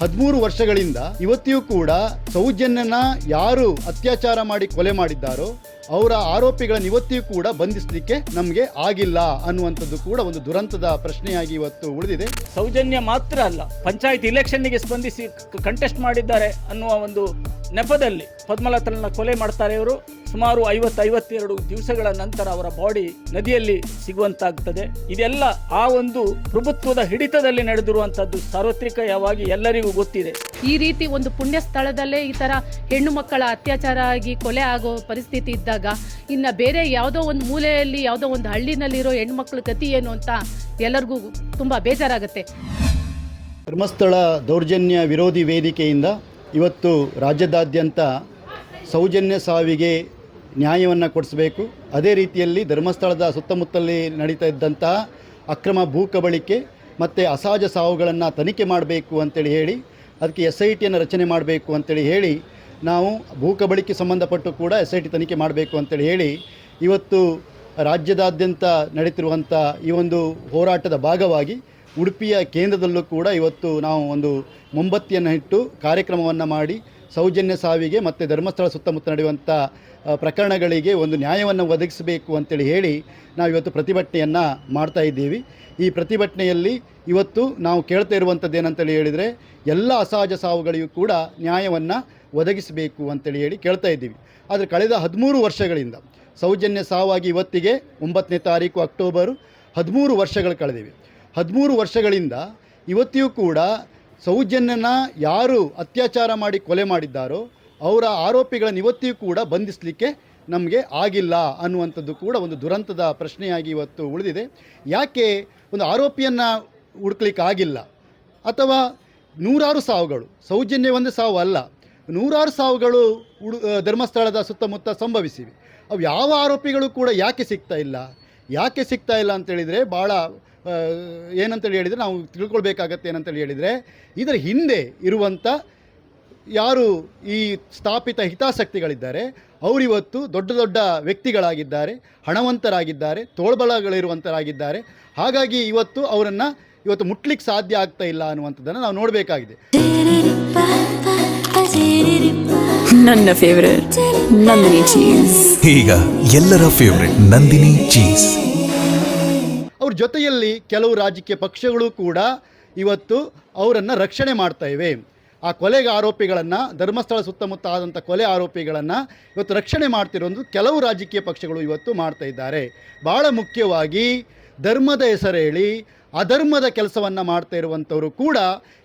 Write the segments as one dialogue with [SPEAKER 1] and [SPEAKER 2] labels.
[SPEAKER 1] ಹದಿಮೂರು ವರ್ಷಗಳಿಂದ ಇವತ್ತಿಯೂ ಕೂಡ ಸೌಜನ್ಯನ ಯಾರು ಅತ್ಯಾಚಾರ ಮಾಡಿ ಕೊಲೆ ಮಾಡಿದ್ದಾರೋ ಅವರ ಆರೋಪಿಗಳನ್ನು ಇವತ್ತಿಯೂ ಕೂಡ ಬಂಧಿಸಲಿಕ್ಕೆ ನಮಗೆ ಆಗಿಲ್ಲ ಅನ್ನುವಂಥದ್ದು ಕೂಡ ಒಂದು ದುರಂತದ ಪ್ರಶ್ನೆಯಾಗಿ ಇವತ್ತು ಉಳಿದಿದೆ.
[SPEAKER 2] ಸೌಜನ್ಯ ಮಾತ್ರ ಅಲ್ಲ, ಪಂಚಾಯತ್ ಇಲೆಕ್ಷನ್ಗೆ ಸ್ಪಂದಿಸಿ ಕಂಟೆಸ್ಟ್ ಮಾಡಿದ್ದಾರೆ ಅನ್ನುವ ಒಂದು ನೆಪದಲ್ಲಿ ಪದ್ಮಲತನ ಕೊಲೆ ಮಾಡ್ತಾರೆ ಇವರು. ಸುಮಾರು ಐವತ್ತೈವತ್ತೆರಡು ದಿವಸಗಳ ನಂತರ ಅವರ ಬಾಡಿ ನದಿಯಲ್ಲಿ ಸಿಗುವಂತಾಗ್ತದೆ. ಇದೆಲ್ಲ ಆ ಒಂದು ಪ್ರಭುತ್ವದ ಹಿಡಿತದಲ್ಲಿ ನಡೆದಿರುವಂತದ್ದು ಸಾರ್ವತ್ರಿಕವಾಗಿ ಎಲ್ಲರಿಗೂ ಗೊತ್ತಿದೆ.
[SPEAKER 3] ಈ ರೀತಿ ಒಂದು ಪುಣ್ಯ ಸ್ಥಳದಲ್ಲೇ ಈ ತರ ಹೆಣ್ಣು ಮಕ್ಕಳ ಅತ್ಯಾಚಾರ ಆಗಿ ಕೊಲೆ ಆಗೋ ಪರಿಸ್ಥಿತಿ ಇದ್ದಾಗ ಇನ್ನ ಬೇರೆ ಯಾವುದೋ ಒಂದು ಮೂಲೆಯಲ್ಲಿ ಯಾವುದೋ ಒಂದು ಹಳ್ಳಿನಲ್ಲಿರೋ ಮಕ್ಕಳ ಗತಿ ಏನು ಅಂತ ಎಲ್ಲರಿಗೂ ತುಂಬಾ ಬೇಜಾರಾಗುತ್ತೆ.
[SPEAKER 1] ಧರ್ಮಸ್ಥಳ ದೌರ್ಜನ್ಯ ವಿರೋಧಿ ವೇದಿಕೆಯಿಂದ ಇವತ್ತು ರಾಜ್ಯದಾದ್ಯಂತ ಸೌಜನ್ಯ ಸಾವಿಗೆ ನ್ಯಾಯವನ್ನು ಕೊಡಿಸಬೇಕು. ಅದೇ ರೀತಿಯಲ್ಲಿ ಧರ್ಮಸ್ಥಳದ ಸುತ್ತಮುತ್ತಲಲ್ಲಿ ನಡೀತಾ ಇದ್ದಂತಹ ಅಕ್ರಮ ಭೂ ಕಬಳಿಕೆ ಮತ್ತು ಅಸಹಜ ಸಾವುಗಳನ್ನು ತನಿಖೆ ಮಾಡಬೇಕು ಅಂತೇಳಿ ಹೇಳಿ, ಅದಕ್ಕೆ ಎಸ್ ಐ ಟಿಯನ್ನು ರಚನೆ ಮಾಡಬೇಕು ಅಂತೇಳಿ ಹೇಳಿ, ನಾವು ಭೂ ಕಬಳಿಕೆ ಸಂಬಂಧಪಟ್ಟು ಕೂಡ ಎಸ್ ಐ ಟಿ ತನಿಖೆ ಮಾಡಬೇಕು ಅಂತೇಳಿ ಹೇಳಿ, ಇವತ್ತು ರಾಜ್ಯದಾದ್ಯಂತ ನಡೀತಿರುವಂಥ ಈ ಒಂದು ಹೋರಾಟದ ಭಾಗವಾಗಿ ಉಡುಪಿಯ ಕೇಂದ್ರದಲ್ಲೂ ಕೂಡ ಇವತ್ತು ನಾವು ಒಂದು ಮೊಂಬತ್ತಿಯನ್ನು ಇಟ್ಟು ಕಾರ್ಯಕ್ರಮವನ್ನು ಮಾಡಿ ಸೌಜನ್ಯ ಸಾವಿಗೆ ಮತ್ತು ಧರ್ಮಸ್ಥಳ ಸುತ್ತಮುತ್ತ ನಡೆಯುವಂಥ ಪ್ರಕರಣಗಳಿಗೆ ಒಂದು ನ್ಯಾಯವನ್ನು ಒದಗಿಸಬೇಕು ಅಂತೇಳಿ ಹೇಳಿ ನಾವು ಇವತ್ತು ಪ್ರತಿಭಟನೆಯನ್ನು ಮಾಡ್ತಾ ಇದ್ದೀವಿ. ಈ ಪ್ರತಿಭಟನೆಯಲ್ಲಿ ಇವತ್ತು ನಾವು ಕೇಳ್ತಾ ಇರುವಂಥದ್ದು ಏನಂತೇಳಿ ಹೇಳಿದರೆ ಎಲ್ಲ ಅಸಹಜ ಸಾವುಗಳಿಗೂ ಕೂಡ ನ್ಯಾಯವನ್ನು ಒದಗಿಸಬೇಕು ಅಂತೇಳಿ ಹೇಳಿ ಕೇಳ್ತಾ ಇದ್ದೀವಿ. ಆದರೆ ಕಳೆದ ಹದಿಮೂರು ವರ್ಷಗಳಿಂದ ಸೌಜನ್ಯ ಸಾವಾಗಿ ಇವತ್ತಿಗೆ ಒಂಬತ್ತನೇ ತಾರೀಕು ಅಕ್ಟೋಬರು ಹದಿಮೂರು ವರ್ಷಗಳು ಕಳೆದಿವೆ. ಹದಿಮೂರು ವರ್ಷಗಳಿಂದ ಇವತ್ತಿಯೂ ಕೂಡ ಸೌಜನ್ಯನ ಯಾರು ಅತ್ಯಾಚಾರ ಮಾಡಿ ಕೊಲೆ ಮಾಡಿದ್ದಾರೋ ಅವರ ಆರೋಪಿಗಳನ್ನು ಇವತ್ತಿಯೂ ಕೂಡ ಬಂಧಿಸಲಿಕ್ಕೆ ನಮಗೆ ಆಗಿಲ್ಲ ಅನ್ನುವಂಥದ್ದು ಕೂಡ ಒಂದು ದುರಂತದ ಪ್ರಶ್ನೆಯಾಗಿ ಇವತ್ತು ಉಳಿದಿದೆ. ಯಾಕೆ ಒಂದು ಆರೋಪಿಯನ್ನು ಹುಡುಕ್ಲಿಕ್ಕೆ ಆಗಿಲ್ಲ? ಅಥವಾ ನೂರಾರು ಸಾವುಗಳು, ಸೌಜನ್ಯ ಒಂದು ಸಾವು ಅಲ್ಲ, ನೂರಾರು ಸಾವುಗಳು ಉಡು ಧರ್ಮಸ್ಥಳದ ಸುತ್ತಮುತ್ತ ಸಂಭವಿಸಿವೆ. ಅವು ಯಾವ ಆರೋಪಿಗಳು ಕೂಡ ಯಾಕೆ ಸಿಗ್ತಾ ಇಲ್ಲ? ಯಾಕೆ ಸಿಗ್ತಾ ಇಲ್ಲ ಅಂತೇಳಿದರೆ ಭಾಳ ಏನಂತೇಳಿ ಹೇಳಿದರೆ ನಾವು ತಿಳ್ಕೊಳ್ಬೇಕಾಗತ್ತೆ ಏನಂತೇಳಿ ಹೇಳಿದರೆ ಇದರ ಹಿಂದೆ ಇರುವಂಥ ಯಾರು ಈ ಸ್ಥಾಪಿತ ಹಿತಾಸಕ್ತಿಗಳಿದ್ದಾರೆ ಅವರಿವತ್ತು ದೊಡ್ಡ ದೊಡ್ಡ ವ್ಯಕ್ತಿಗಳಾಗಿದ್ದಾರೆ ಹಣವಂತರಾಗಿದ್ದಾರೆ ತೋಳ್ಬಲಗಳಿರುವಂತರಾಗಿದ್ದಾರೆ ಹಾಗಾಗಿ ಇವತ್ತು ಅವರನ್ನು ಇವತ್ತು ಮುಟ್ಲಿಕ್ಕೆ ಸಾಧ್ಯ ಆಗ್ತಾ ಇಲ್ಲ ಅನ್ನುವಂಥದ್ದನ್ನು ನಾವು ನೋಡಬೇಕಾಗಿದೆ.
[SPEAKER 4] ನನ್ನ ಫೇವರೇಟ್ ನಂದಿನಿ ಚೀಸ್
[SPEAKER 5] ಈಗ ಎಲ್ಲರ ಫೇವರೆಟ್ ನಂದಿನಿ ಚೀಸ್
[SPEAKER 1] ಜೊತೆಯಲ್ಲಿ ಕೆಲವು ರಾಜಕೀಯ ಪಕ್ಷಗಳು ಕೂಡ ಇವತ್ತು ಅವರನ್ನು ರಕ್ಷಣೆ ಮಾಡ್ತಾ ಇವೆ. ಆ ಕೊಲೆಗೆ ಆರೋಪಿಗಳನ್ನು, ಧರ್ಮಸ್ಥಳ ಸುತ್ತಮುತ್ತ ಆದಂಥ ಕೊಲೆ ಆರೋಪಿಗಳನ್ನು ಇವತ್ತು ರಕ್ಷಣೆ ಮಾಡ್ತಿರೋದು ಕೆಲವು ರಾಜಕೀಯ ಪಕ್ಷಗಳು ಇವತ್ತು ಮಾಡ್ತಾ ಇದ್ದಾರೆ. ಭಾಳ ಮುಖ್ಯವಾಗಿ ಧರ್ಮದ ಹೆಸರು ಹೇಳಿ ಅಧರ್ಮದ ಕೆಲಸವನ್ನು ಮಾಡ್ತಾ ಇರುವಂಥವರು ಕೂಡ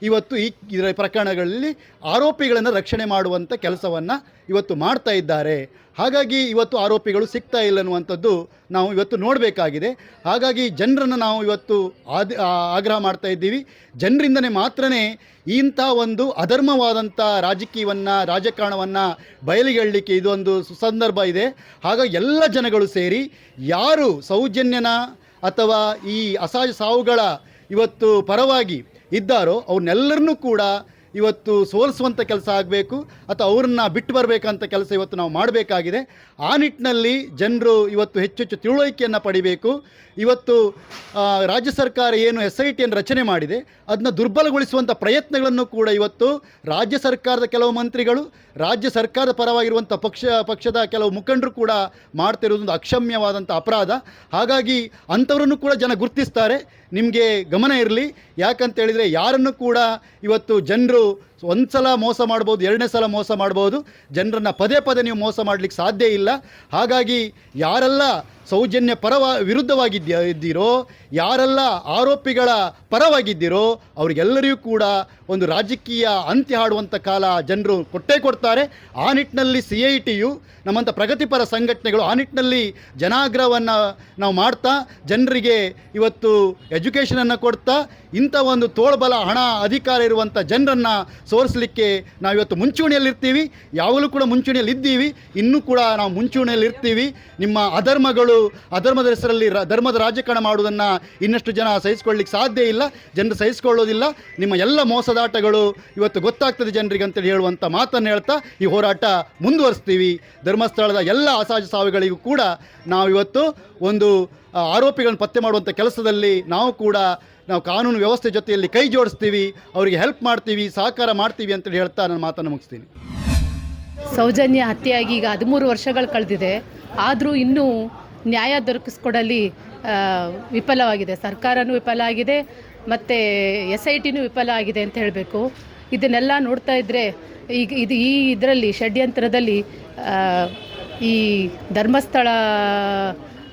[SPEAKER 1] ಇವತ್ತು ಈ ಇದರ ಪ್ರಕರಣಗಳಲ್ಲಿ ಆರೋಪಿಗಳನ್ನು ರಕ್ಷಣೆ ಮಾಡುವಂಥ ಕೆಲಸವನ್ನು ಇವತ್ತು ಮಾಡ್ತಾ ಇದ್ದಾರೆ. ಹಾಗಾಗಿ ಇವತ್ತು ಆರೋಪಿಗಳು ಸಿಗ್ತಾ ಇಲ್ಲ ಅನ್ನುವಂಥದ್ದು ನಾವು ಇವತ್ತು ನೋಡಬೇಕಾಗಿದೆ. ಹಾಗಾಗಿ ಜನರನ್ನು ನಾವು ಇವತ್ತು ಆಗ್ರಹ ಮಾಡ್ತಾ ಇದ್ದೀವಿ. ಜನರಿಂದನೇ ಮಾತ್ರನೇ ಇಂಥ ಒಂದು ಅಧರ್ಮವಾದಂಥ ರಾಜಕೀಯವನ್ನು, ರಾಜಕಾರಣವನ್ನು ಬಯಲಿಗೆಳಲಿಕ್ಕೆ ಇದೊಂದು ಸುಸಂದರ್ಭ ಇದೆ. ಹಾಗಾಗಿ ಎಲ್ಲ ಜನಗಳು ಸೇರಿ ಯಾರು ಸೌಜನ್ಯನ ಅಥವಾ ಈ ಅಸಹಜ ಸಾವುಗಳ ಇವತ್ತು ಪರವಾಗಿ ಇದ್ದಾರೋ ಅವ್ರನ್ನೆಲ್ಲರನ್ನೂ ಕೂಡ ಇವತ್ತು ಸೋಲಿಸುವಂಥ ಕೆಲಸ ಆಗಬೇಕು ಅಥವಾ ಅವ್ರನ್ನ ಬಿಟ್ಟು ಬರಬೇಕಂತ ಕೆಲಸ ಇವತ್ತು ನಾವು ಮಾಡಬೇಕಾಗಿದೆ. ಆ ನಿಟ್ಟಿನಲ್ಲಿ ಜನರು ಇವತ್ತು ಹೆಚ್ಚು ಹೆಚ್ಚು ತಿಳುವಳಿಕೆಯನ್ನು ಪಡಿಬೇಕು. ಇವತ್ತು ರಾಜ್ಯ ಸರ್ಕಾರ ಏನು ಎಸ್ ಐ ಟಿಯನ್ನು ರಚನೆ ಮಾಡಿದೆ ಅದನ್ನ ದುರ್ಬಲಗೊಳಿಸುವಂಥ ಪ್ರಯತ್ನಗಳನ್ನು ಕೂಡ ಇವತ್ತು ರಾಜ್ಯ ಸರ್ಕಾರದ ಕೆಲವು ಮಂತ್ರಿಗಳು, ರಾಜ್ಯ ಸರ್ಕಾರದ ಪರವಾಗಿರುವಂಥ ಪಕ್ಷ, ಪಕ್ಷದ ಕೆಲವು ಮುಖಂಡರು ಕೂಡ ಮಾಡ್ತಿರೋದೊಂದು ಅಕ್ಷಮ್ಯವಾದಂಥ ಅಪರಾಧ. ಹಾಗಾಗಿ ಅಂಥವರನ್ನು ಕೂಡ ಜನ ಗುರುತಿಸ್ತಾರೆ. ನಿಮಗೆ ಗಮನ ಇರಲಿ. ಯಾಕಂತ ಹೇಳಿದರೆ ಯಾರನ್ನು ಕೂಡ ಇವತ್ತು ಜನರು ಒಂದು ಸಲ ಮೋಸ ಮಾಡ್ಬೋದು, ಎರಡನೇ ಸಲ ಮೋಸ ಮಾಡ್ಬೋದು, ಜನರನ್ನು ಪದೇ ಪದೇ ನೀವು ಮೋಸ ಮಾಡಲಿಕ್ಕೆ ಸಾಧ್ಯ ಇಲ್ಲ. ಹಾಗಾಗಿ ಯಾರೆಲ್ಲ ಸೌಜನ್ಯ ಪರವ ವಿರುದ್ಧವಾಗಿದ್ದ ಇದ್ದೀರೋ, ಯಾರೆಲ್ಲ ಆರೋಪಿಗಳ ಪರವಾಗಿದ್ದೀರೋ, ಅವರಿಗೆಲ್ಲರಿಗೂ ಕೂಡ ಒಂದು ರಾಜಕೀಯ ಅಂತ್ಯ ಹಾಡುವಂಥ ಕಾಲ ಜನರು ಕೊಟ್ಟೇ ಕೊಡ್ತಾರೆ. ಆ ನಿಟ್ಟಿನಲ್ಲಿ ಸಿ ಐ ಟಿಯು ನಮ್ಮಂಥ ಪ್ರಗತಿಪರ ಸಂಘಟನೆಗಳು ಆ ನಿಟ್ಟಿನಲ್ಲಿ ಜನಾಗ್ರಹವನ್ನು ನಾವು ಮಾಡ್ತಾ, ಜನರಿಗೆ ಇವತ್ತು ಎಜುಕೇಷನನ್ನು ಕೊಡ್ತಾ ಇಂಥ ಒಂದು ತೋಳ್ಬಲ ಹಣ ಅಧಿಕಾರ ಇರುವಂಥ ಜನರನ್ನು ಸೋರಿಸಲಿಕ್ಕೆ ನಾವಿವತ್ತು ಮುಂಚೂಣಿಯಲ್ಲಿರ್ತೀವಿ. ಯಾವಾಗಲೂ ಕೂಡ ಮುಂಚೂಣಿಯಲ್ಲಿ ಇದ್ದೀವಿ ಇನ್ನೂ ಕೂಡ ನಾವು ಮುಂಚೂಣಿಯಲ್ಲಿ ಇರ್ತೀವಿ ನಿಮ್ಮ ಅಧರ್ಮಗಳು, ಅಧರ್ಮದ ಹೆಸರಲ್ಲಿ ರ- ಧರ್ಮದ ರಾಜಕಾರಣ ಮಾಡುವುದನ್ನು ಇನ್ನಷ್ಟು ಜನ ಸಹಿಸ್ಕೊಳ್ಳಿಕ್ಕೆ ಸಾಧ್ಯ ಇಲ್ಲ. ಜನರು ಸಹಿಸ್ಕೊಳ್ಳೋದಿಲ್ಲ. ನಿಮ್ಮ ಎಲ್ಲ ಮೋಸದಾಟಗಳು ಇವತ್ತು ಗೊತ್ತಾಗ್ತದೆ ಜನರಿಗೆ ಅಂತೇಳಿ ಹೇಳುವಂಥ ಮಾತನ್ನು ಹೇಳ್ತಾ ಈ ಹೋರಾಟ ಮುಂದುವರಿಸ್ತೀವಿ. ಧರ್ಮಸ್ಥಳದ ಎಲ್ಲ ಅಸಹಜ ಸಾವಿಗಳಿಗೂ ಕೂಡ ನಾವು ಇವತ್ತು ಒಂದು ಆರೋಪಿಗಳನ್ನು ಪತ್ತೆ ಮಾಡುವಂಥ ಕೆಲಸದಲ್ಲಿ ನಾವು ಕೂಡ ನಾವು ಕಾನೂನು ವ್ಯವಸ್ಥೆ ಜೊತೆಯಲ್ಲಿ ಕೈ ಜೋಡಿಸ್ತೀವಿ, ಅವರಿಗೆ ಹೆಲ್ಪ್ ಮಾಡ್ತೀವಿ, ಸಹಕಾರ ಮಾಡ್ತೀವಿ ಅಂತೇಳಿ ಹೇಳ್ತಾ ನಾನು ಮಾತನ್ನು ಮುಗಿಸ್ತೀನಿ.
[SPEAKER 3] ಸೌಜನ್ಯ ಹತ್ಯೆಯಾಗಿ ಈಗ ಹದಿಮೂರು ವರ್ಷಗಳು ಕಳೆದಿದೆ. ಆದರೂ ಇನ್ನೂ ನ್ಯಾಯ ದೊರಕಿಸ್ಕೊಡಲ್ಲಿ ವಿಫಲವಾಗಿದೆ. ಸರ್ಕಾರನೂ ವಿಫಲ ಆಗಿದೆ, ಮತ್ತು ಎಸ್ ಐ ಟಿನೂ ವಿಫಲ ಆಗಿದೆ ಅಂತ ಹೇಳಬೇಕು. ಇದನ್ನೆಲ್ಲ ನೋಡ್ತಾ ಇದ್ದರೆ ಈಗ ಇದು ಈ ಇದರಲ್ಲಿ, ಷಡ್ಯಂತ್ರದಲ್ಲಿ ಈ ಧರ್ಮಸ್ಥಳ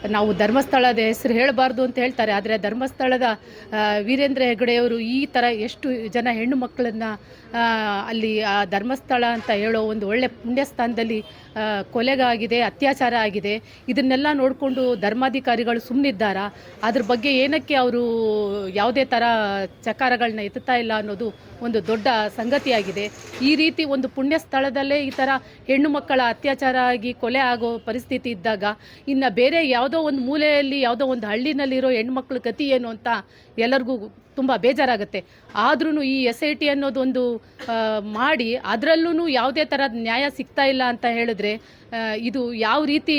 [SPEAKER 3] ನಾವು ಧರ್ಮಸ್ಥಳದ ಹೆಸರು ಹೇಳಬಾರ್ದು ಅಂತ ಹೇಳ್ತಾರೆ, ಆದರೆ ಧರ್ಮಸ್ಥಳದ ವೀರೇಂದ್ರ ಹೆಗಡೆಯವರು ಈ ಥರ ಎಷ್ಟು ಜನ ಹೆಣ್ಣು ಮಕ್ಕಳನ್ನು ಅಲ್ಲಿ, ಆ, ಧರ್ಮಸ್ಥಳ ಅಂತ ಹೇಳೋ ಒಂದು ಒಳ್ಳೆ ಪುಣ್ಯಸ್ಥಾನದಲ್ಲಿ ಕೊಲೆಗಾಗಿದೆ, ಅತ್ಯಾಚಾರ ಆಗಿದೆ. ಇದನ್ನೆಲ್ಲ ನೋಡಿಕೊಂಡು ಧರ್ಮಾಧಿಕಾರಿಗಳು ಸುಮ್ಮನಿದ್ದಾರಾ ಅದ್ರ ಬಗ್ಗೆ ಏನಕ್ಕೆ ಅವರು ಯಾವುದೇ ಥರ ಚಕಾರಗಳನ್ನ ಎತ್ತುತ್ತಾ ಇಲ್ಲ ಅನ್ನೋದು ಒಂದು ದೊಡ್ಡ ಸಂಗತಿಯಾಗಿದೆ. ಈ ರೀತಿ ಒಂದು ಪುಣ್ಯ ಸ್ಥಳದಲ್ಲೇ ಈ ಥರ ಹೆಣ್ಣು ಮಕ್ಕಳ ಅತ್ಯಾಚಾರ ಆಗಿ ಕೊಲೆ ಆಗೋ ಪರಿಸ್ಥಿತಿ ಇದ್ದಾಗ ಇನ್ನು ಬೇರೆ ಯಾವುದೋ ಒಂದು ಮೂಲೆಯಲ್ಲಿ ಯಾವುದೋ ಒಂದು ಹಳ್ಳಿನಲ್ಲಿರೋ ಮಕ್ಕಳ ಗತಿ ಏನು ಅಂತ ಎಲ್ಲರಿಗೂ ತುಂಬ ಬೇಜಾರಾಗುತ್ತೆ. ಆದ್ರೂ ಈ ಎಸ್ ಐ ಟಿ ಅನ್ನೋದೊಂದು ಮಾಡಿ ಅದರಲ್ಲೂ ಯಾವುದೇ ಥರದ ನ್ಯಾಯ ಸಿಗ್ತಾ ಇಲ್ಲ ಅಂತ ಹೇಳಿದ್ರೆ ಇದು ಯಾವ ರೀತಿ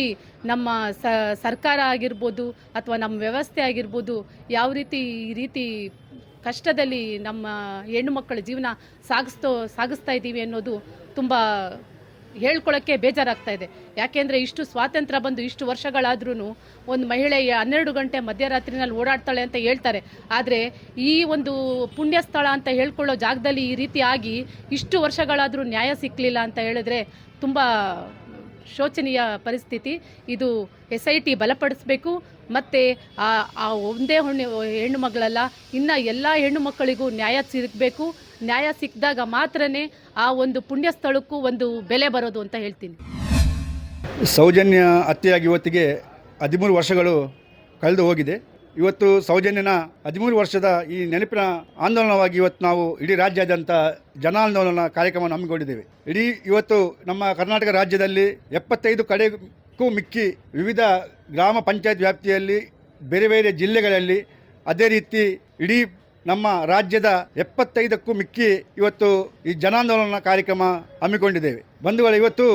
[SPEAKER 3] ನಮ್ಮ ಸರ್ಕಾರ ಆಗಿರ್ಬೋದು ಅಥವಾ ನಮ್ಮ ವ್ಯವಸ್ಥೆ ಆಗಿರ್ಬೋದು ಯಾವ ರೀತಿ ಈ ರೀತಿ ಕಷ್ಟದಲ್ಲಿ ನಮ್ಮ ಹೆಣ್ಣು ಮಕ್ಕಳ ಜೀವನ ಸಾಗಿಸ್ತೋ, ಸಾಗಿಸ್ತಾ ಇದ್ದೀವಿ ಅನ್ನೋದು ತುಂಬ ಹೇಳ್ಕೊಳ್ಳೋಕ್ಕೆ ಬೇಜಾರಾಗ್ತಾ ಇದೆ. ಯಾಕೆಂದರೆ ಇಷ್ಟು ಸ್ವಾತಂತ್ರ್ಯ ಬಂದು ಇಷ್ಟು ವರ್ಷಗಳಾದ್ರೂ ಒಂದು ಮಹಿಳೆ ಹನ್ನೆರಡು ಗಂಟೆ ಮಧ್ಯರಾತ್ರಿನಲ್ಲಿ ಓಡಾಡ್ತಾಳೆ ಅಂತ ಹೇಳ್ತಾರೆ. ಆದರೆ ಈ ಒಂದು ಪುಣ್ಯ ಸ್ಥಳ ಅಂತ ಹೇಳ್ಕೊಳ್ಳೋ ಜಾಗದಲ್ಲಿ ಈ ರೀತಿ ಆಗಿ ಇಷ್ಟು ವರ್ಷಗಳಾದರೂ ನ್ಯಾಯ ಸಿಕ್ಕಲಿಲ್ಲ ಅಂತ ಹೇಳಿದ್ರೆ ತುಂಬ ಶೋಚನೀಯ ಪರಿಸ್ಥಿತಿ. ಇದು ಎಸ್ ಐ ಟಿ ಬಲಪಡಿಸಬೇಕು. ಮತ್ತು ಆ ಒಂದೇ ಹೆಣ್ಣು ಹೆಣ್ಣು ಮಗಳಲ್ಲ, ಇನ್ನು ಎಲ್ಲ ಹೆಣ್ಣು ಮಕ್ಕಳಿಗೂ ನ್ಯಾಯ ಸಿಗಬೇಕು. ನ್ಯಾಯ ಸಿಕ್ಕಿದಾಗ ಮಾತ್ರನೇ ಆ ಒಂದು ಪುಣ್ಯ ಸ್ಥಳಕ್ಕೂ ಒಂದು ಬೆಲೆ ಬರೋದು ಅಂತ ಹೇಳ್ತೀನಿ.
[SPEAKER 6] ಸೌಜನ್ಯ ಹತ್ಯೆಯಾಗಿ ಇವತ್ತಿಗೆ ಹದಿಮೂರು ವರ್ಷಗಳು ಕಳೆದು ಹೋಗಿದೆ. ಇವತ್ತು ಸೌಜನ್ಯನ ಹದಿಮೂರು ವರ್ಷದ ಈ ನೆನಪಿನ ಆಂದೋಲನವಾಗಿ ಇವತ್ತು ನಾವು ಇಡೀ ರಾಜ್ಯಾದ್ಯಂತ ಜನಾಂದೋಲನ ಕಾರ್ಯಕ್ರಮವನ್ನು ಹಮ್ಮಿಕೊಂಡಿದ್ದೇವೆ. ಇಡೀ ಇವತ್ತು ನಮ್ಮ ಕರ್ನಾಟಕ ರಾಜ್ಯದಲ್ಲಿ ಎಪ್ಪತ್ತೈದು ಕಡೆಗೂ ಮಿಕ್ಕಿ ವಿವಿಧ ಗ್ರಾಮ ಪಂಚಾಯತ್ ವ್ಯಾಪ್ತಿಯಲ್ಲಿ ಬೇರೆ ಬೇರೆ ಜಿಲ್ಲೆಗಳಲ್ಲಿ ಅದೇ ರೀತಿ ಇಡೀ ನಮ್ಮ ರಾಜ್ಯದ ಎಪ್ಪತ್ತೈದಕ್ಕೂ ಮಿಕ್ಕಿ ಇವತ್ತು ಈ ಜನಾಂದೋಲನ ಕಾರ್ಯಕ್ರಮ ಹಮ್ಮಿಕೊಂಡಿದ್ದೇವೆ. ಬಂಧುಗಳು, ಇವತ್ತು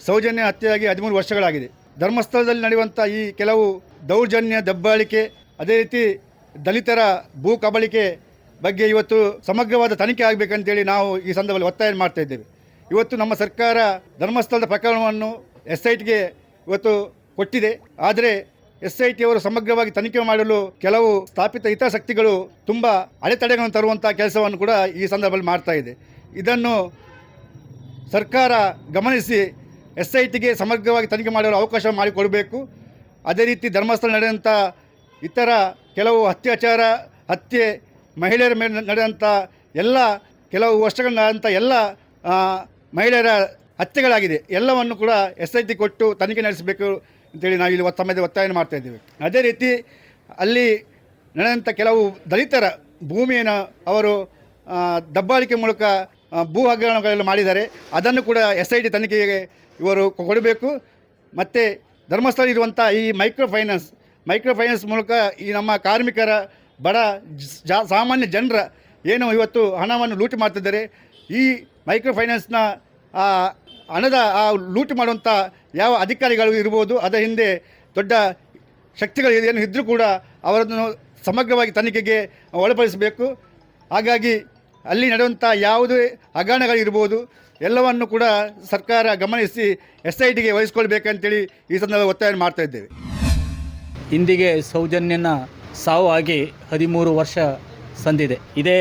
[SPEAKER 6] ಸೌಜನ್ಯ ಹತ್ಯೆಯಾಗಿ ಹದಿಮೂರು ವರ್ಷಗಳಾಗಿದೆ. ಧರ್ಮಸ್ಥಳದಲ್ಲಿ ನಡೆಯುವಂಥ ಈ ಕೆಲವು ದೌರ್ಜನ್ಯ, ದಬ್ಬಾಳಿಕೆ, ಅದೇ ರೀತಿ ದಲಿತರ ಭೂ ಕಬಳಿಕೆ ಬಗ್ಗೆ ಇವತ್ತು ಸಮಗ್ರವಾದ ತನಿಖೆ ಆಗಬೇಕಂತೇಳಿ ನಾವು ಈ ಸಂದರ್ಭದಲ್ಲಿ ಒತ್ತಾಯ ಮಾಡ್ತಾ ಇದ್ದೇವೆ. ಇವತ್ತು ನಮ್ಮ ಸರ್ಕಾರ ಧರ್ಮಸ್ಥಳದ ಪ್ರಕರಣವನ್ನು ಎಸ್ ಐ ಟಿಗೆ ಇವತ್ತು ಕೊಟ್ಟಿದೆ. ಆದರೆ ಎಸ್ ಐ ಟಿ ಅವರು ಸಮಗ್ರವಾಗಿ ತನಿಖೆ ಮಾಡಲು ಕೆಲವು ಸ್ಥಾಪಿತ ಹಿತಾಸಕ್ತಿಗಳು ತುಂಬ ಅಡೆತಡೆಗಳನ್ನು ತರುವಂಥ ಕೆಲಸವನ್ನು ಕೂಡ ಈ ಸಂದರ್ಭದಲ್ಲಿ ಮಾಡ್ತಾ ಇದೆ. ಇದನ್ನು ಸರ್ಕಾರ ಗಮನಿಸಿ ಎಸ್ ಐ ಟಿಗೆ ಸಮಗ್ರವಾಗಿ ತನಿಖೆ ಮಾಡಲು ಅವಕಾಶ ಮಾಡಿಕೊಡಬೇಕು. ಅದೇ ರೀತಿ ಧರ್ಮಸ್ಥಳ ನಡೆದಂಥ ಇತರ ಕೆಲವು ಅತ್ಯಾಚಾರ, ಹತ್ಯೆ, ಮಹಿಳೆಯರ ಮೇಲೆ ನಡೆದಂಥ ಎಲ್ಲ ಕೆಲವು ವರ್ಷಗಳಾದಂಥ ಎಲ್ಲ ಮಹಿಳೆಯರ ಹತ್ಯೆಗಳಾಗಿದೆ. ಎಲ್ಲವನ್ನು ಕೂಡ ಎಸ್ ಐ ಟಿ ಕೊಟ್ಟು ತನಿಖೆ ನಡೆಸಬೇಕು ಅಂತೇಳಿ ನಾವು ಇಲ್ಲಿ ತಮ್ಮದೇ ಒತ್ತಾಯ ಮಾಡ್ತಾ ಇದ್ದೇವೆ. ಅದೇ ರೀತಿ ಅಲ್ಲಿ ನಡೆದಂಥ ಕೆಲವು ದಲಿತರ ಭೂಮಿಯನ್ನು ಅವರು ದಬ್ಬಾಳಿಕೆ ಮೂಲಕ ಭೂ ಹಗರಣಗಳೆಲ್ಲ ಮಾಡಿದ್ದಾರೆ. ಅದನ್ನು ಕೂಡ ಎಸ್ ಐ ಟಿ ತನಿಖೆಗೆ ಇವರು ಕೊಡಬೇಕು. ಮತ್ತು ಧರ್ಮಸ್ಥಳ ಇರುವಂಥ ಈ ಮೈಕ್ರೋ ಫೈನಾನ್ಸ್ ಮೈಕ್ರೋ ಫೈನಾನ್ಸ್ ಮೂಲಕ ಈ ನಮ್ಮ ಕಾರ್ಮಿಕರ ಬಡ ಜಾ ಸಾಮಾನ್ಯ ಜನರ ಏನು ಇವತ್ತು ಹಣವನ್ನು ಲೂಟಿ ಮಾಡ್ತಿದ್ದಾರೆ, ಈ ಮೈಕ್ರೋ ಫೈನಾನ್ಸ್ನ ಹಣದ ಆ ಲೂಟಿ ಮಾಡುವಂಥ ಯಾವ ಅಧಿಕಾರಿಗಳು ಇರ್ಬೋದು, ಅದರ ಹಿಂದೆ ದೊಡ್ಡ ಶಕ್ತಿಗಳು ಏನು ಇದ್ದರೂ ಕೂಡ ಅವರನ್ನು ಸಮಗ್ರವಾಗಿ ತನಿಖೆಗೆ ಒಳಪಡಿಸಬೇಕು. ಹಾಗಾಗಿ ಅಲ್ಲಿ ನಡೆಯುವಂಥ ಯಾವುದೇ ಹಗರಣಗಳಿರ್ಬೋದು, ಎಲ್ಲವನ್ನು ಕೂಡ ಸರ್ಕಾರ ಗಮನಿಸಿ ಎಸ್ ಐ ಟಿಗೆ ವಹಿಸ್ಕೊಳ್ಬೇಕಂತೇಳಿ ಈ ಸಂದರ್ಭ ಒತ್ತಾಯ ಮಾಡ್ತಾ ಇದ್ದೇವೆ.
[SPEAKER 2] ಇಂದಿಗೆ ಸೌಜನ್ಯನ ಸಾವು ಆಗಿ ಹದಿಮೂರು ವರ್ಷ ಸಂದಿದೆ. ಇದೇ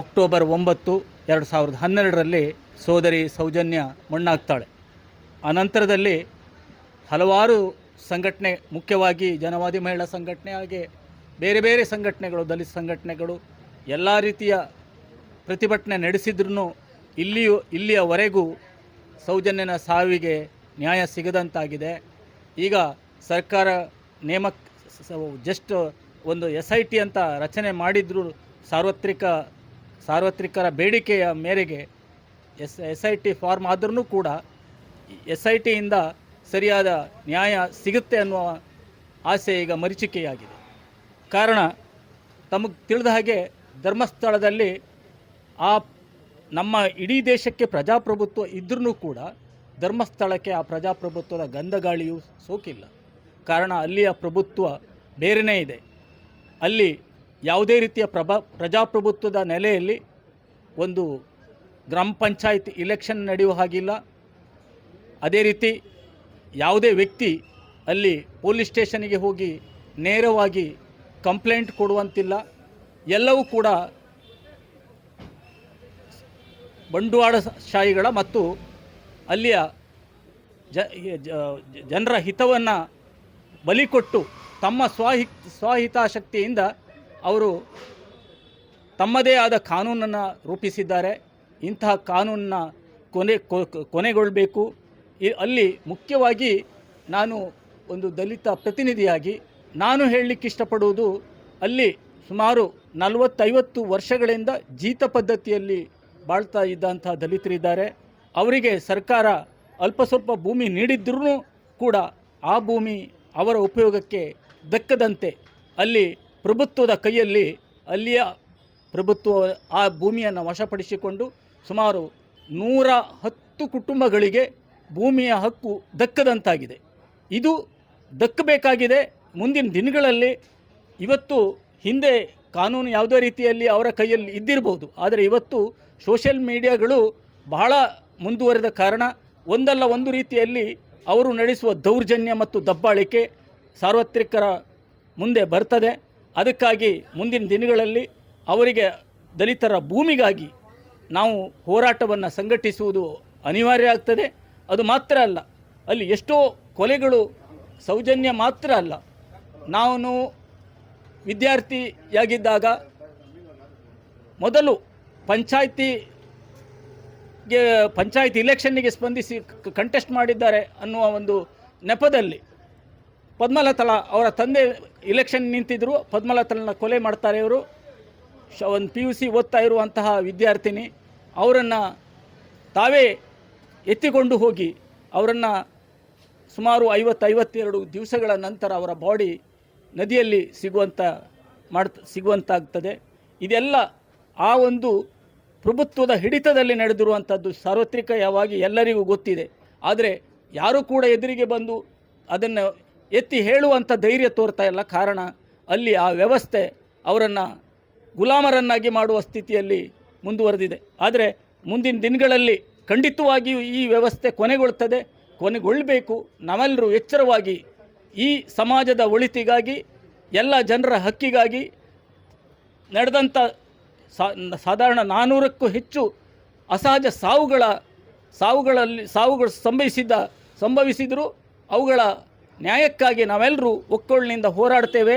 [SPEAKER 2] ಅಕ್ಟೋಬರ್ ಒಂಬತ್ತು, ಎರಡು ಸಾವಿರದ ಹನ್ನೆರಡರಲ್ಲಿ ಸೋದರಿ ಸೌಜನ್ಯ ಮಣ್ಣಾಗ್ತಾಳೆ. ಅನಂತರದಲ್ಲಿ ಹಲವಾರು ಸಂಘಟನೆ, ಮುಖ್ಯವಾಗಿ ಜನವಾದಿ ಮಹಿಳಾ ಸಂಘಟನೆ ಹಾಗೆ ಬೇರೆ ಬೇರೆ ಸಂಘಟನೆಗಳು, ದಲಿತ ಸಂಘಟನೆಗಳು ಎಲ್ಲ ರೀತಿಯ ಪ್ರತಿಭಟನೆ ನಡೆಸಿದ್ರೂ ಇಲ್ಲಿಯೂ, ಇಲ್ಲಿಯವರೆಗೂ ಸೌಜನ್ಯನ ಸಾವಿಗೆ ನ್ಯಾಯ ಸಿಗದಂತಾಗಿದೆ. ಈಗ ಸರ್ಕಾರ ನೇಮಕ ಜಸ್ಟ್ ಒಂದು ಎಸ್ ಐ ಟಿ ಅಂತ ರಚನೆ ಮಾಡಿದ್ರು ಸಾರ್ವತ್ರಿಕ, ಸಾರ್ವತ್ರಿಕರ ಬೇಡಿಕೆಯ ಮೇರೆಗೆ S S I T form ಆದ್ರೂ ಕೂಡ ಎಸ್ ಐ ಟಿಯಿಂದ ಸರಿಯಾದ ನ್ಯಾಯ ಸಿಗುತ್ತೆ ಅನ್ನುವ ಆಸೆ ಈಗ ಮರೀಚಿಕೆಯಾಗಿದೆ. ಕಾರಣ ತಮಗೆ ತಿಳಿದ ಹಾಗೆ ಧರ್ಮಸ್ಥಳದಲ್ಲಿ ಆ ನಮ್ಮ ಇಡೀ ದೇಶಕ್ಕೆ ಪ್ರಜಾಪ್ರಭುತ್ವ ಇದ್ರೂ ಕೂಡ ಧರ್ಮಸ್ಥಳಕ್ಕೆ ಆ ಪ್ರಜಾಪ್ರಭುತ್ವದ ಗಂಧಗಾಳಿಯು ಸೋಕಿಲ್ಲ. ಕಾರಣ ಅಲ್ಲಿಯ ಪ್ರಭುತ್ವ ಬೇರೆಯೇ ಇದೆ. ಅಲ್ಲಿ ಯಾವುದೇ ರೀತಿಯ ಪ್ರಭಾ ಪ್ರಜಾಪ್ರಭುತ್ವದ ನೆಲೆಯಲ್ಲಿ ಒಂದು ಗ್ರಾಮ ಪಂಚಾಯತ್ ಇಲೆಕ್ಷನ್ ನಡೆಯುವ ಹಾಗಿಲ್ಲ. ಅದೇ ರೀತಿ ಯಾವುದೇ ವ್ಯಕ್ತಿ ಅಲ್ಲಿ ಪೊಲೀಸ್ ಸ್ಟೇಷನಿಗೆ ಹೋಗಿ ನೇರವಾಗಿ ಕಂಪ್ಲೇಂಟ್ ಕೊಡುವಂತಿಲ್ಲ. ಎಲ್ಲವೂ ಕೂಡ ಬಂಡವಾಳ ಶಾಹಿಗಳ ಮತ್ತು ಅಲ್ಲಿಯ ಜ ಜನರ ಹಿತವನ್ನು ಬಲಿ ಕೊಟ್ಟು ತಮ್ಮ ಸ್ವಹಿ ಸ್ವಹಿತಾಸಕ್ತಿಯಿಂದ ಅವರು ತಮ್ಮದೇ ಆದ ಕಾನೂನನ್ನು ರೂಪಿಸಿದ್ದಾರೆ. ಇಂತಹ ಕಾನೂನನ್ನ ಕೊನೆ ಕೊನೆಗೊಳ್ಳಬೇಕು ಅಲ್ಲಿ ಮುಖ್ಯವಾಗಿ ನಾನು ಒಂದು ದಲಿತ ಪ್ರತಿನಿಧಿಯಾಗಿ ನಾನು ಹೇಳಲಿಕ್ಕೆ ಇಷ್ಟಪಡುವುದು ಅಲ್ಲಿ ಸುಮಾರು ನಲವತ್ತೈವತ್ತು ವರ್ಷಗಳಿಂದ ಜೀತ ಪದ್ಧತಿಯಲ್ಲಿ ಬಾಳ್ತಾ ಇದ್ದಂಥ ದಲಿತರಿದ್ದಾರೆ. ಅವರಿಗೆ ಸರ್ಕಾರ ಅಲ್ಪ ಸ್ವಲ್ಪ ಭೂಮಿ ನೀಡಿದ್ರೂ ಕೂಡ ಆ ಭೂಮಿ ಅವರ ಉಪಯೋಗಕ್ಕೆ ದಕ್ಕದಂತೆ ಅಲ್ಲಿ ಪ್ರಭುತ್ವದ ಕೈಯಲ್ಲಿ ಅಲ್ಲಿಯ ಪ್ರಭುತ್ವ ಆ ಭೂಮಿಯನ್ನು ವಶಪಡಿಸಿಕೊಂಡು ಸುಮಾರು ನೂರ ಹತ್ತು ಕುಟುಂಬಗಳಿಗೆ ಭೂಮಿಯ ಹಕ್ಕು ದಕ್ಕದಂತಾಗಿದೆ. ಇದು ದಕ್ಕಬೇಕಾಗಿದೆ. ಮುಂದಿನ ದಿನಗಳಲ್ಲಿ ಇವತ್ತು ಹಿಂದೆ ಕಾನೂನು ಯಾವುದೇ ರೀತಿಯಲ್ಲಿ ಅವರ ಕೈಯಲ್ಲಿ ಇದ್ದಿರಬಹುದು ಆದರೆ ಇವತ್ತು ಸೋಷಿಯಲ್ ಮೀಡಿಯಾಗಳು ಬಹಳ ಮುಂದುವರೆದ ಕಾರಣ ಒಂದಲ್ಲ ಒಂದು ರೀತಿಯಲ್ಲಿ ಅವರು ನಡೆಸುವ ದೌರ್ಜನ್ಯ ಮತ್ತು ದಬ್ಬಾಳಿಕೆ ಸಾರ್ವತ್ರಿಕರ ಮುಂದೆ ಬರ್ತದೆ. ಅದಕ್ಕಾಗಿ ಮುಂದಿನ ದಿನಗಳಲ್ಲಿ ಅವರಿಗೆ ದಲಿತರ ಭೂಮಿಗಾಗಿ ನಾವು ಹೋರಾಟವನ್ನು ಸಂಘಟಿಸುವುದು ಅನಿವಾರ್ಯ ಆಗ್ತದೆ. ಅದು ಮಾತ್ರ ಅಲ್ಲ, ಅಲ್ಲಿ ಎಷ್ಟೋ ಕೊಲೆಗಳು ಸೌಜನ್ಯ ಮಾತ್ರ ಅಲ್ಲ. ನಾನು ವಿದ್ಯಾರ್ಥಿಯಾಗಿದ್ದಾಗ ಮೊದಲು ಪಂಚಾಯಿತಿಗೆ, ಪಂಚಾಯಿತಿ ಇಲೆಕ್ಷನ್ನಿಗೆ ಸ್ಪಂದಿಸಿ ಕಂಟೆಸ್ಟ್ ಮಾಡಿದ್ದಾರೆ ಅನ್ನುವ ಒಂದು ನೆಪದಲ್ಲಿ. ಪದ್ಮಲತಳ ಅವರ ತಂದೆ ಇಲೆಕ್ಷನ್ ನಿಂತಿದ್ದರು ಪದ್ಮಲತಳನ ಕೊಲೆ ಮಾಡ್ತಾರೆ ಇವರು. ಶ ಒಂದು ಪಿ ಯು ಸಿ ಓದ್ತಾ ಇರುವಂತಹ ವಿದ್ಯಾರ್ಥಿನಿ, ಅವರನ್ನು ತಾವೇ ಎತ್ತಿಕೊಂಡು ಹೋಗಿ, ಅವರನ್ನು ಸುಮಾರು ಐವತ್ತು ಐವತ್ತೆರಡು ದಿವಸಗಳ ನಂತರ ಅವರ ಬಾಡಿ ನದಿಯಲ್ಲಿ ಸಿಗುವಂಥ ಮಾಡ್ತಾ ಸಿಗುವಂತಾಗ್ತದೆ. ಇದೆಲ್ಲ ಆ ಒಂದು ಪ್ರಭುತ್ವದ ಹಿಡಿತದಲ್ಲಿ ನಡೆದಿರುವಂಥದ್ದು ಸಾರ್ವತ್ರಿಕವಾಗಿ ಎಲ್ಲರಿಗೂ ಗೊತ್ತಿದೆ. ಆದರೆ ಯಾರೂ ಕೂಡ ಎದುರಿಗೆ ಬಂದು ಅದನ್ನು ಎತ್ತಿ ಹೇಳುವಂಥ ಧೈರ್ಯ ತೋರ್ತಾ ಇಲ್ಲ. ಕಾರಣ ಅಲ್ಲಿ ಆ ವ್ಯವಸ್ಥೆ ಅವರನ್ನು ಗುಲಾಮರನ್ನಾಗಿ ಮಾಡುವ ಸ್ಥಿತಿಯಲ್ಲಿ ಮುಂದುವರೆದಿದೆ. ಆದರೆ ಮುಂದಿನ ದಿನಗಳಲ್ಲಿ ಖಂಡಿತವಾಗಿಯೂ ಈ ವ್ಯವಸ್ಥೆ ಕೊನೆಗೊಳ್ತದೆ, ಕೊನೆಗೊಳ್ಳಬೇಕು. ನಾವೆಲ್ಲರೂ ಎಚ್ಚರವಾಗಿ ಈ ಸಮಾಜದ ಒಳಿತಿಗಾಗಿ, ಎಲ್ಲ ಜನರ ಹಕ್ಕಿಗಾಗಿ ನಡೆದಂಥ ಸಾಧಾರಣ ನಾನ್ನೂರಕ್ಕೂ ಹೆಚ್ಚು ಅಸಹಜ ಸಾವುಗಳ, ಸಾವುಗಳಲ್ಲಿ, ಸಾವುಗಳು ಸಂಭವಿಸಿದ್ದ ಸಂಭವಿಸಿದರೂ ಅವುಗಳ ನ್ಯಾಯಕ್ಕಾಗಿ ನಾವೆಲ್ಲರೂ ಒಕ್ಕೊಳ್ಳಿನಿಂದ ಹೋರಾಡ್ತೇವೆ.